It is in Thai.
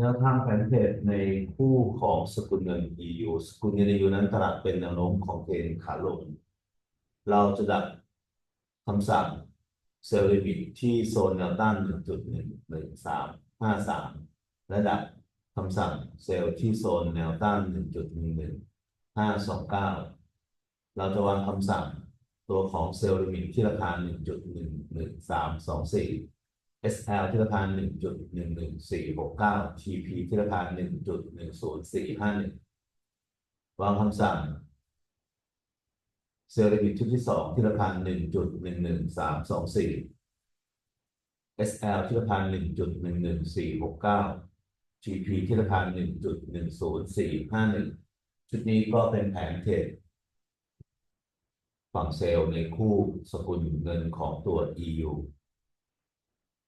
แนวทางแผนเทรดในคู่ของสกุลเงิน EU สกุลเงิน EU นั้นตลาดเป็นแนวโน้มของเทรนขาลง เราจะดักคำสั่งเซลล์ลิมิตที่โซนแนวต้าน 1.11353 และดักคำสั่งเซลล์ที่โซนแนวต้าน 1.11529 เราจะวางคำสั่งตัวของเซลล์ลิมิตที่ราคา 1.11324 SL ที่ราคาหนึ่งจุดหนึ่งหนึ่งสี่หกเก้า TP ที่ราคาหนึ่งจุดหนึ่งศูนย์สี่ห้าหนึ่งวางคำสั่งเซลล์ร์วิสชุดที่สองที่ราคาหนึ่งจุดหนึ่งหนึ่งสามสองสี่ SL ที่ราคาหนึ่งจุดหนึ่งหนึ่งสี่หกเก้า GP ที่ราคาหนึ่งจุดหนึ่งศูนย์สี่ห้าหนึ่งชุดนี้ก็เป็นแผนเทรดฝั่งเซลล์ในคู่สกุลเงินของตัว EU